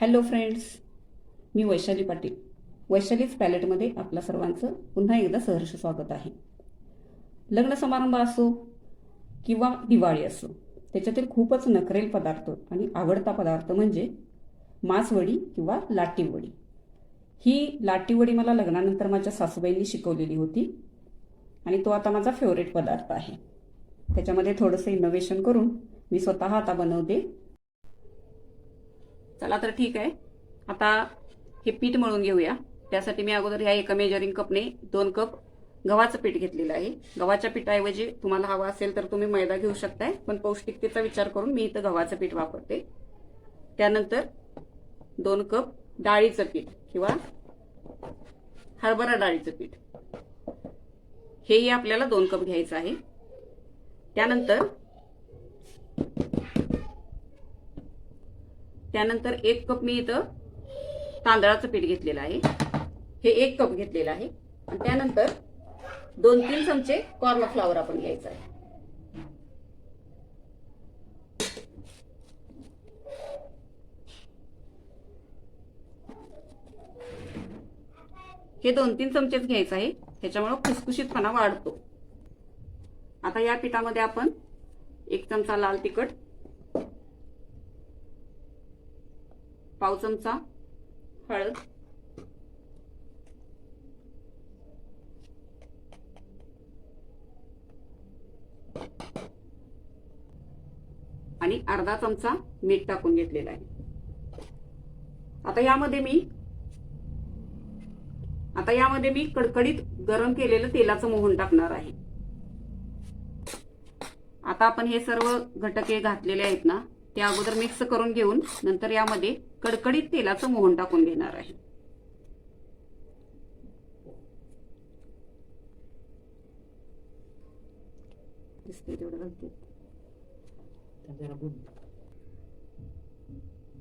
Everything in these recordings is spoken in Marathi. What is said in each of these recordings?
हॅलो फ्रेंड्स मी वैशाली पाटील. वैशालीच पॅलेटमध्ये आपल्या सर्वांचं पुन्हा एकदा सहर्ष स्वागत आहे. लग्न समारंभ असो किंवा दिवाळी असो त्याच्यातील खूपच नखरेल पदार्थ आणि आवडता पदार्थ म्हणजे मासवडी किंवा लाटीवडी. ही लाटीवडी मला लग्नानंतर माझ्या सासूबाईंनी शिकवलेली होती आणि तो आता माझा फेवरेट पदार्थ आहे. त्याच्यामध्ये थोडंसं इनोव्हेशन करून मी स्वतः आता बनवते चला तर ठीक आहे. आता हे पीठ मळून घेऊया. त्यासाठी मी अगोदर ह्या एका मेजरिंग कपने दोन कप गव्हाचं पीठ घेतलेलं आहे. गव्हाच्या पिठाऐवजी तुम्हाला हवा असेल तर तुम्ही मैदा घेऊ शकताय पण पौष्टिकतेचा विचार करून मी इथं गव्हाचं पीठ वापरते. त्यानंतर दोन कप डाळीचं पीठ किंवा हरभरा डाळीचं पीठ. हेही आपल्याला दोन कप घ्यायचं आहे. त्यानंतर त्यानंतर एक कप मी इथं तांदळाचं पीठ घेतलेलं आहे. हे एक कप घेतलेलं आहे. आणि त्यानंतर दोन तीन चमचे कॉर्न फ्लावर आपण घ्यायचं आहे. हे दोन तीन चमचेच घ्यायचं आहे. त्याच्यामुळं खुसखुशीतपणा वाढतो. आता या पिठामध्ये आपण एक चमचा लाल तिखट पाव चमचा हळद. आणि अर्धा चमचा मीठ टाकून घेतलेला आहे. आता यामध्ये मी आता यामध्ये मी कडकडीत गरम केलेलं तेलाचं मोहन टाकणार आहे. आता आपण हे सर्व घटके घातलेले आहेत ना ते अगोदर मिक्स करून घेऊन नंतर यामध्ये कडकडीत तेलाचं मोहन टाकून घेणार आहे.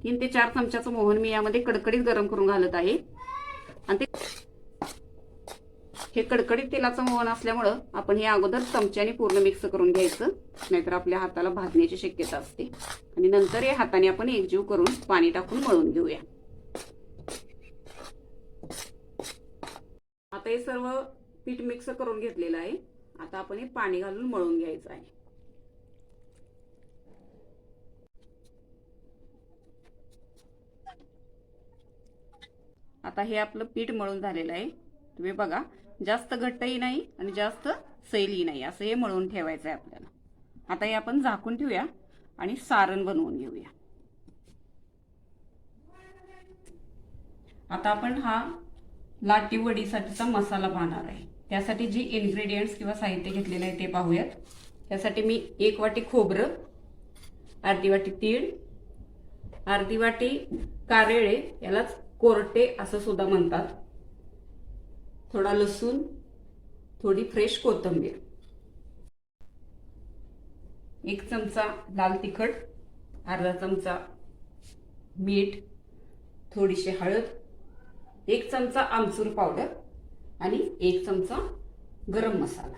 तीन ते चार चमच्याचं मोहन मी यामध्ये कडकडीत गरम करून घालत आहे आणि ते हे कडकडीत तेलाचं मोहन असल्यामुळं आपण हे अगोदर चमच्याने पूर्ण मिक्स करून घ्यायचं. नाहीतर आपल्या हाताला भाजण्याची शक्यता असते. आणि नंतर हे हाताने आपण एकजीव करून पाणी टाकून मळून घेऊया. आता हे सर्व पीठ मिक्स करून घेतलेलं आहे. आता आपण हे पाणी घालून मळून घ्यायचं आहे. आता हे आपलं पीठ मळून झालेलं आहे. तुम्ही बघा जास्त घट्टही नाही आणि जास्त सैलही नाही. असं हे मळून ठेवायचं आहे आपल्याला. आता हे आपण झाकून ठेवूया आणि सारण बनवून घेऊया. आता आपण हा लाटी वडीसाठीचा मसाला पाहणार आहे. त्यासाठी जी इन्ग्रेडियंट्स किंवा साहित्य घेतलेलं आहे ते पाहूयात. त्यासाठी मी एक वाटी खोबरं अर्धी वाटी तीळ अर्धी वाटी कारेळे यालाच कोरटे असं सुद्धा म्हणतात. थोडा लसूण थोडी फ्रेश कोथिंबीर. एक चमचा लाल तिखट अर्धा चमचा मीठ थोडीशी हळद एक चमचा आमचूर पावडर आणि एक चमचा गरम मसाला.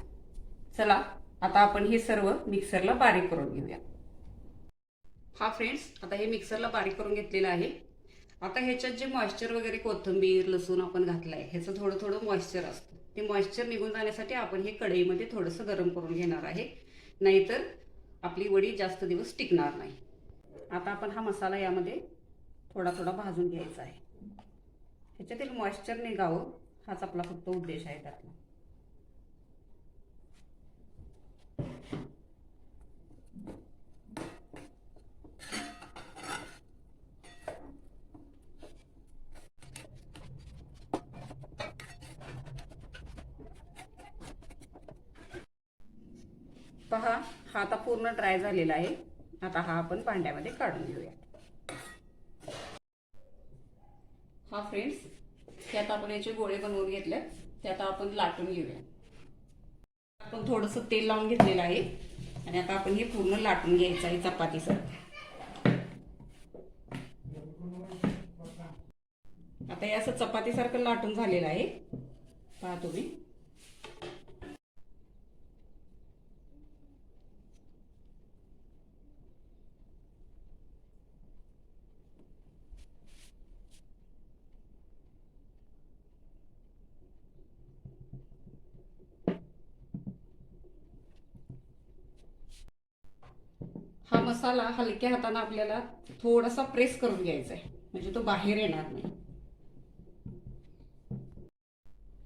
चला आता आपण हे सर्व मिक्सरला बारीक करून घेऊया. हा फ्रेंड्स आता हे मिक्सरला बारीक करून घेतलेलं आहे. आता ह्याच्यात जे मॉइश्चर वगैरे कोथिंबीर लसूण आपण घातलाय ह्याचं थोडं थोडं मॉइश्चर असतं. ते मॉइश्चर निघून जाण्यासाठी आपण हे कढईमध्ये थोडंसं गरम करून घेणार आहे. नाहीतर आपली वडी जास्त दिवस टिकणार नाही. आता आपण हा मसाला यामध्ये थोडा थोडा भाजून घ्यायचा आहे. ह्याच्यातील मॉइश्चर निघावं हाच आपला फक्त उद्देश आहे त्यातला. पहा हा आता पूर्ण ड्राय झालेला आहे. आता हा आपण भांड्यामध्ये काढून घेऊया. हा फ्रेंड्स त्यात आपण याचे गोळे बनवून घेतले ते आता आपण लाटून घेऊया. आपण थोडस तेल लावून घेतलेलं आहे. आणि आता आपण हे पूर्ण लाटून घ्यायचं आहे चपातीसारखं आता हे असं चपातीसारखं लाटून झालेलं आहे. पहा तुम्ही. मसाला हलक्या हाताने आपल्याला थोडासा प्रेस करून घ्यायचा आहे. म्हणजे तो बाहेर येणार नाही.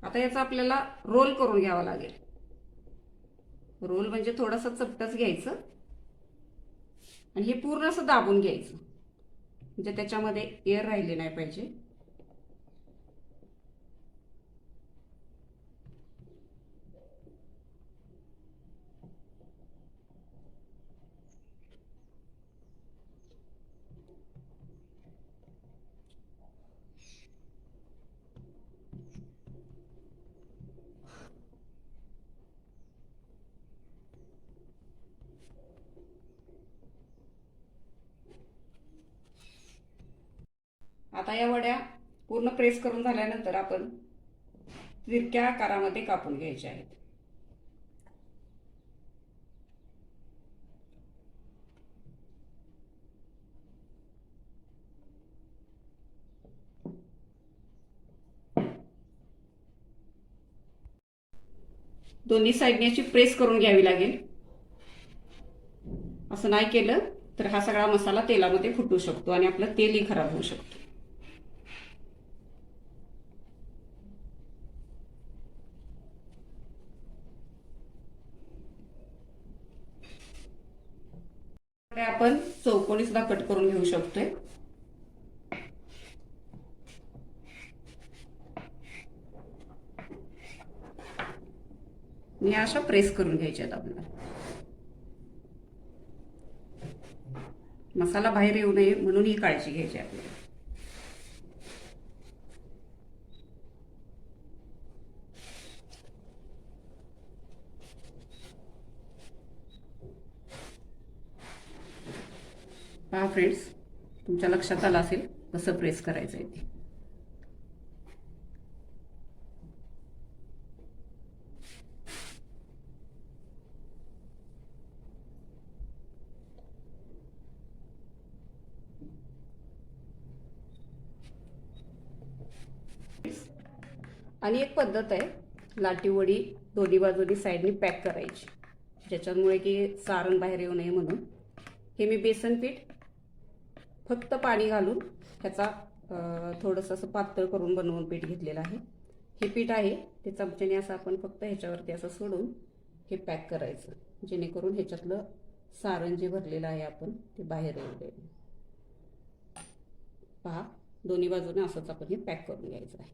आता याचा आपल्याला रोल करून घ्यावा लागेल. रोल म्हणजे थोडासा चपटच घ्यायचं. आणि हे पूर्ण असं दाबून घ्यायचं. म्हणजे त्याच्यामध्ये एअर राहिले नाही पाहिजे. आता या वड्या पूर्ण प्रेस करून झाल्यानंतर आपण तिरक्या आकारामध्ये कापून घ्यायच्या आहेत. दोन्ही साईडने अशी प्रेस करून घ्यावी लागेल. असं नाही केलं तर हा सगळा मसाला तेलामध्ये फुटू शकतो आणि आपलं तेलही खराब होऊ शकतो. आपण चौकोनी सुद्धा कट करून घेऊ शकतोय. मी अशा प्रेस करून घ्यायच्यात आपल्याला. मसाला बाहेर येऊ नये म्हणून ही काळजी घ्यायची आपल्याला. पहा फ्रेंड्स तुमच्या लक्षात आलं असेल कसं प्रेस करायचं आहे ते. आणि एक पद्धत आहे लाटी वडी दोन्ही बाजूनी साईडनी पॅक करायची. ज्याच्यामुळे की सारण बाहेर येऊ नये म्हणून. हे मी बेसन पीठ फक्त पाणी घालून ह्याचा थोडंसं असं पातळ करून बनवून पीठ घेतलेलं आहे. हे पीठ आहे ते चमच्याने असं आपण फक्त ह्याच्यावरती असं सोडून हे पॅक करायचं जेणेकरून ह्याच्यातलं सारण जे भरलेलं आहे आपण ते बाहेर येऊ दे पहा दोन्ही बाजूने असंच आपण हे पॅक करून घ्यायचं आहे.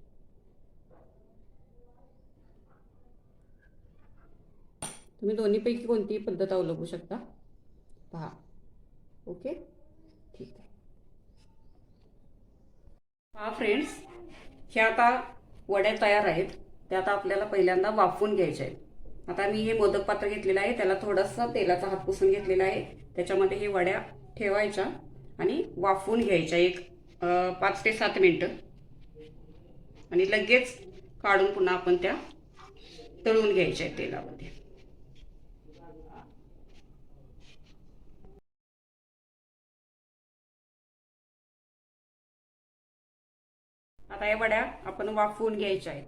तुम्ही दोन्हीपैकी कोणतीही पद्धत अवलंबू शकता. पहा. ओके ठीक आहे हा फ्रेंड्स ह्या आता वड्या तयार आहेत. त्या आता आपल्याला पहिल्यांदा वाफवून घ्यायच्या आहेत. आता मी हे मोदक पात्र घेतलेलं आहे. त्याला थोडासा तेलाचा हात पुसून घेतलेला आहे. त्याच्यामध्ये हे वड्या ठेवायच्या आणि वाफवून घ्यायच्या एक पाच ते सात मिनटं. आणि लगेच काढून पुन्हा आपण त्या तळून घ्यायच्या आहेत तेलामध्ये. आता या वड्या आपण वाफवून घ्यायच्या आहेत.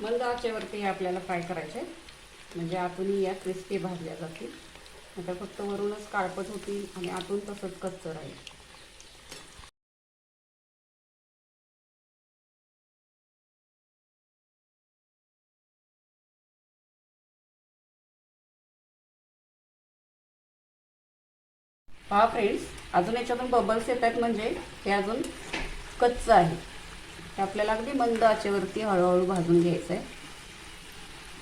मंद हे आपल्याला फ्राय करायचे म्हणजे आतून या क्रिस्पी भाजल्या जातील आता फक्त वरूनच काळपट होतील आणि आतून तसंच कच्चं राहील. पहा फ्रेंड्स अजून याच्यातून बबल्स येत आहेत म्हणजे हे अजून कच्चं आहे. हे आपल्याला अगदी मंद आचेवरती हळूहळू भाजून घ्यायचं आहे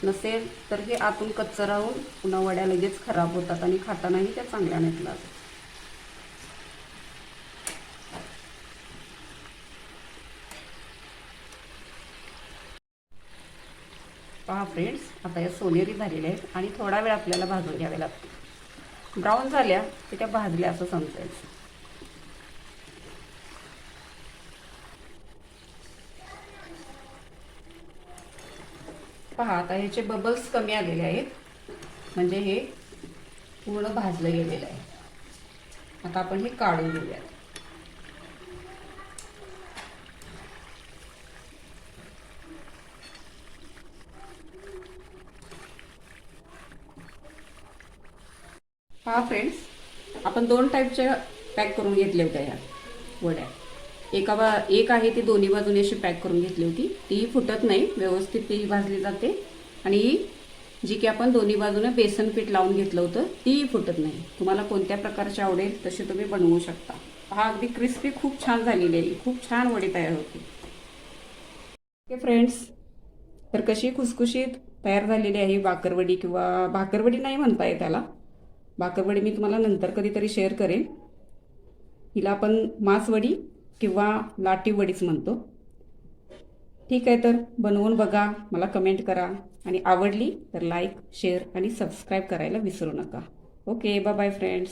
नसेल तर हे आतून कच्चं राहून पुन्हा वड्या लगेच खराब होतात आणि खातानाही त्या चांगल्या नाहीत लागत. पहा फ्रेंड्स आता या सोनेरी झालेल्या आहेत आणि थोडा वेळ आपल्याला भाजून घ्यावे लागतील. ब्राऊन झाल्या की त्या भाजल्या असं समजायचं. पहा आता ह्याचे बबल्स कमी आलेले आहेत. म्हणजे हे पूर्ण भाजलं गेलेलं आहे. आता आपण हे काढून घेऊयात. हा फ्रेंड्स आपण दोन टाईपच्या पॅक करून घेतल्या होत्या ह्या वड्या. एका बा एक आहे ती दोन्ही बाजूने अशी पॅक करून घेतली होती. ती फुटत नाही व्यवस्थित ती भाजली जाते. आणि जी की आपण दोन्ही बाजूने बेसन पीठ लावून घेतलं होतं तीही फुटत नाही. तुम्हाला कोणत्या प्रकारची आवडेल तशी तुम्ही बनवू शकता. हा अगदी क्रिस्पी खूप छान झालेली आहे खूप छान वडी तयार होती. ओके फ्रेंड्स तर कशी खुसखुशीत तयार झालेली आहे भाकरवडी किंवा भाकरवडी नाही म्हणता येत त्याला. भाकरवडी मी तुम्हाला नंतर कधीतरी शेअर करेन. हिला आपण मासवडी किंवा लाटीवडीच म्हणतो. ठीक आहे तर बनवून बघा मला कमेंट करा. आणि आवडली तर लाईक शेअर आणि सबस्क्राईब करायला विसरू नका. Okay bye bye friends